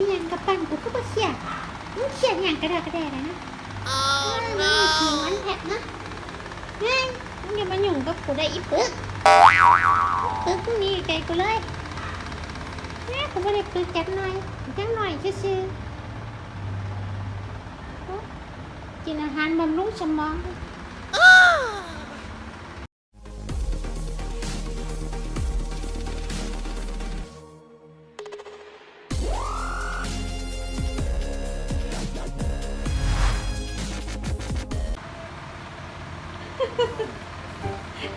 ยังกับปั่นกูก็บ่เขียดมึงเขียดอย่างกระดากกระแดนะนะ Oh มึงมีขี้มันแทะนะเฮ้ยมึงอย่ามาหยุ่งกับกูได้อีปึกปึกมึงหนี่ไกลกูเลยแม่กูไม่ได้ปึกจักหน่อยจักหน่อยซื่อๆโอ๊ะกินอาหารบำรุงสมอง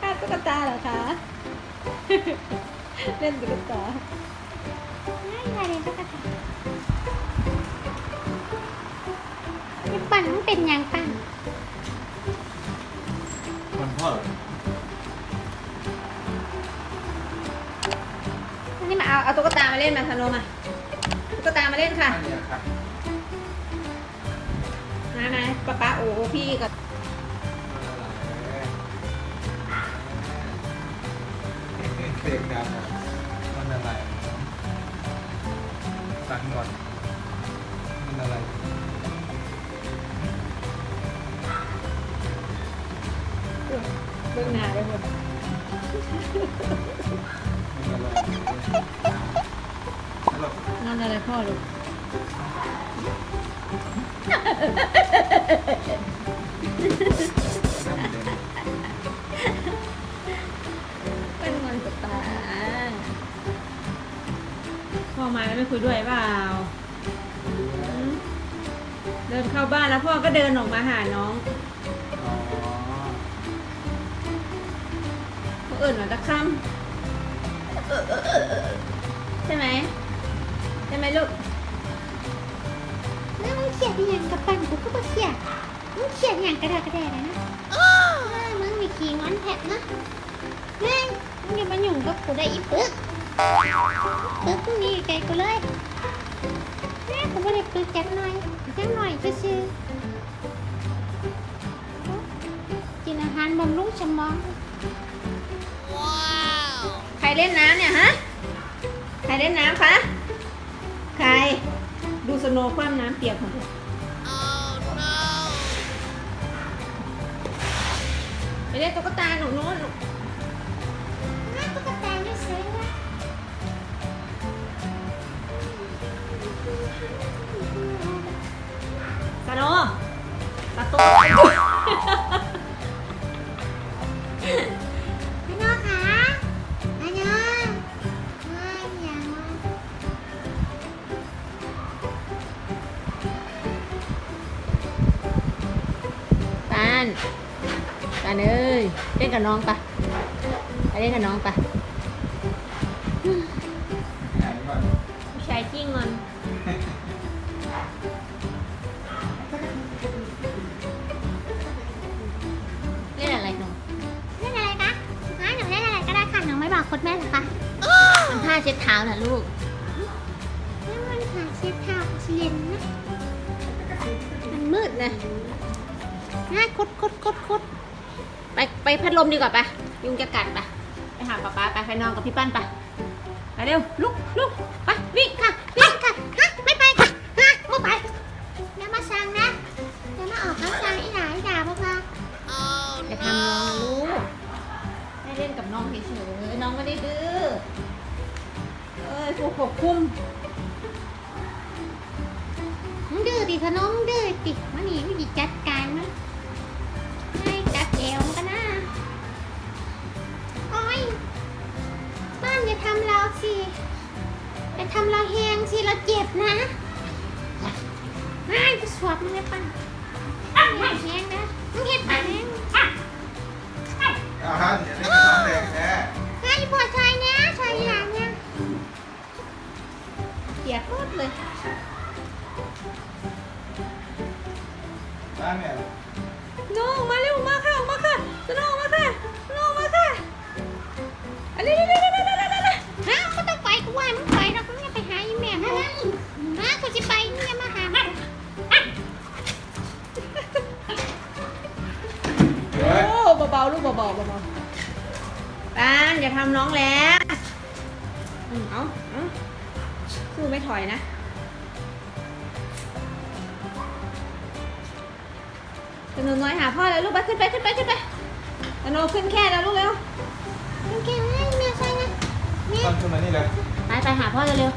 ค่าตุ๊กตาเหรอคะ เล่นตุ๊กตาไม่ใช่เลยตุ๊กตาไอ้ปั่นมันเป็นอย่างปั่นมันพ่อเหรออันนี้มาเอาเอาตุ๊กตามาเล่นมาธนมาตุ๊กตามาเล่นค่ะ อันเนี้ยครับ มามาป๊าป๊าโอ้พี่กับ เด็กดำอะมันอะไรสั่งก่อนมันอะไรเบื้องหน้าได้หมดมันอะไรแล้วนั่นอะไรพ่อลูก ไม่คุยด้วยเปล่าอืมเดินเข้าบ้านแล้วพ่อก็เดินออกมาหาน้องอ๋อเขาเอิ่นว่าตะค่ำใช่ไหมใช่ไหมลูกแล้วมึงเขียดอหย่างกับปั่นกูก็บ่เขียดมึงเขียดอย่างกระดากกระแดนะนะเออมึงมีขี้งอนแทะนะเฮ้ยมึงอย่ามาหยุ่งกับกูได้อีปึก ปึกมึงหนี่ไกลกูเลยแม่กูไม่ได้ปึกจักหน่อยจักหน่อยซื่อๆโอ๊ะกินอาหารบำรุงสมอง Wow ใครเล่นน้ำเนี่ยฮะใครเล่นน้ำคะใครดูสโนว์คว่ำน้ำเปียกหมดเลย Oh no ไปเล่นตุ๊กตาหนูนู้น พี่น้องคะอันน้องไม่อยากมาปานปานเอ้ยเล่นกับน้องปะไปเล่นกับน้องปะไหนก่อนผู้ชายจี้งอน ผ้าเช็ดเท้าน่ะลูกแล้วมันหาเช็ดเท้าเย็นนะ มันมืดนะน่าคุดคุดคุดคุดไปไปพัดลมดีกว่าปะยุงจะกัดปะไปหาป๊าป๊าไปไปนอนกับพี่ปั้นปะไปเร็วลุกลุกไปวิ่งค่ะวิ่งค่ะ มึงดื้อดิทะน้องดื้อดิมันนี่ไม่ดีจัดการมันให้จับเอวมันกันนะโอ้ยบ้านอย่าทำเราสิอย่าทำเราแหงสิเราเจ็บนะไม่ไปสวบมึงเลยปันอย่าแหงนะมึงเห็นปะแหงอาหารอย่าเล่นกับน้องแดงแท้ไอ้ปวดชายนะชายหลังเนี่ยเปียกหมดเลย ร้านเนี่ยน้องมาเร็วมาค่ะมาค่ะจะน้องมาค่ะน้องมาค่ะอันนี้นี่นี่นี่นี่นี่นี่ฮะก็ต้องไปกูว่ามึงไปแล้วมึงอย่าไปหาอีแม่มึงฮะกูจะไปมึงอย่ามาหามันเฮ้ยโอ้เบาๆลูกเบาๆเบาๆปานอย่าทำน้องแล้วอืมเอาเอาสู้ไม่ถอยนะ หนูน้อยหาพ่อแล้วลูกไปขึ้นไปขึ้นไปขึ้นไปสโนขึ้นแค่แล้วลูกเร็วโอเคไหมแม่ใช่นะแม่ตอนขึ้นมานี่เลยไปไปหาพ่อเร็ว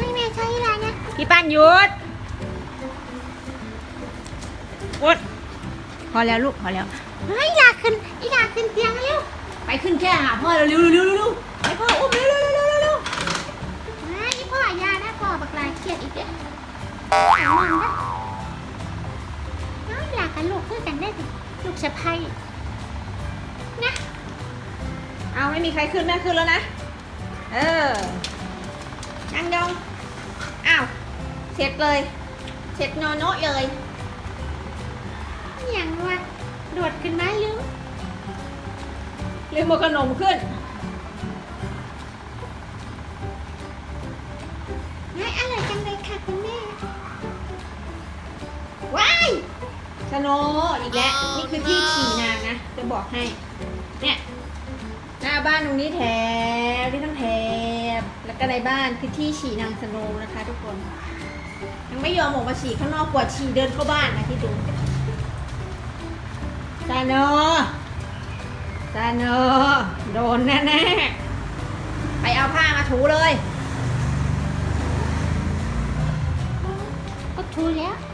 ไม่แม่ใช่อะไรนะๆพี่ปั้นหยุดวุดพอแล้วลูกพอแล้วเฮ้ยอยากขึ้นอยากขึ้นเตียงเร็วไปขึ้นแค่หาพ่อเร็วเร็วเร็วเร็วเร็วไปพ่ออุ้มเร็วเร็วเร็วเร็วเร็วไอ้พ่อยาได้พ่อบักลายเครียดอีกเด้อเอามองนะน้อยอยา กกันลูกคือกันได้ดิลูกสะใภ้นะเอาไม่มีใครขึ้นแม่ขึ้นแล้วนะ เออนั่งยองอ้าวเสร็จเลย เสร็จโนโนะเลยอย่างว่าโดดขึ้นมาลืมลืมเอาขนมขึ้น โนว์อีกแล้วนี่คือที่ขี่นางนะ จะบอกให้ เนี่ยหน้าบ้านตรงนี้แถบนี่ทั้งแถบแล้วก็ในบ้านคือที่ฉี่นางสโนว์นะคะ ทุกคนยังไม่ยอมออกมาฉี่ข้างนอกกว่าฉี่เดินเข้าบ้านนะที่ดูสโนว์สโนว์โดนแน่ๆไปเอาผ้ามาถูเลย ก็ทูแล้วป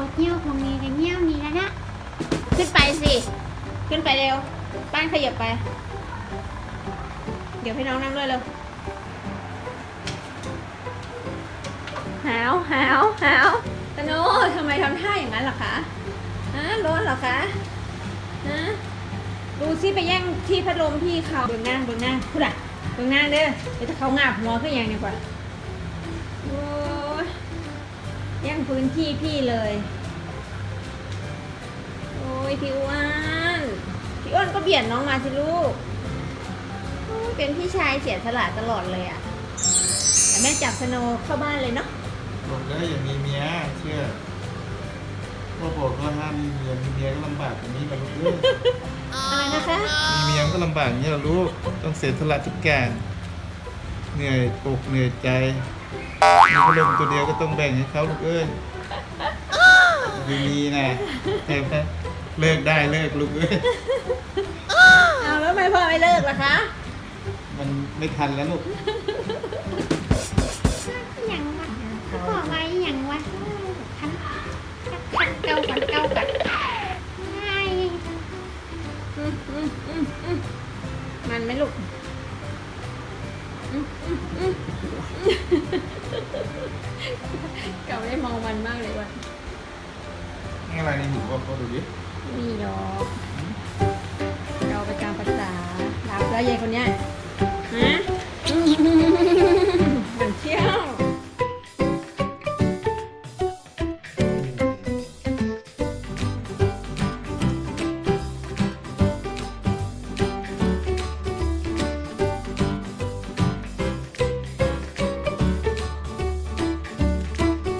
วดเงี้ยวตรงนี้กับเงี้ยวนี่แล้วนะ ขึ้นไปสิ ขึ้นไปเร็ว ป้านขยับไป เดี๋ยวให้น้องนั่งด้วยเร็ว หาวหาวหาวตะโนทำไมทำท่าอย่างนั้นล่ะคะฮะร้อนเหรอคะฮะดูสิไปแย่งที่พัดลมพี่เขาเบื้องหน้าเบื้องหน้าพูดอะเบื้องหน้าเด้อเดี๋ยวถ้าเขางับหัวขึ้นอย่างนี้กว่าโอ้ย แย่งพื้นที่พี่เลย โอ้ยพี่อ้วนพี่อ้วนก็เบียดน้องมาสิลูกโอ้ยเป็นพี่ชายเสียสละตลอดเลยอะแต่แม่จับสโนว์เข้าบ้านเลยเนาะบอกเลยอย่ามีเมียเชื่อพ่อบอกว่าห้ามมีเมียมีเมียก็ลำบากแบบนี้กับลูกเอ้ยอะไรนะคะ มีเมียก็ลำบากอย่างนี้แหละลูกต้องเสียสละทุกอย่าง เหนื่อยอกเหนื่อยใจมีพัดลมตัวเดียวก็ต้องแบ่งให้เขาลูกเอ้ยไม่มีนะเห็นไหมเลิกได้เลิกลูกเอ้ยเอาแล้วทำไมพ่อไม่เลิกล่ะคะ มันไม่ทันแล้วลูก เก่าได้มองมันมากเลยว่ะนี่อะไรในหูพ่อพ่อดูดินี่ดอกเราไปตามภาษาลาวแล้วยายคนเนี้ย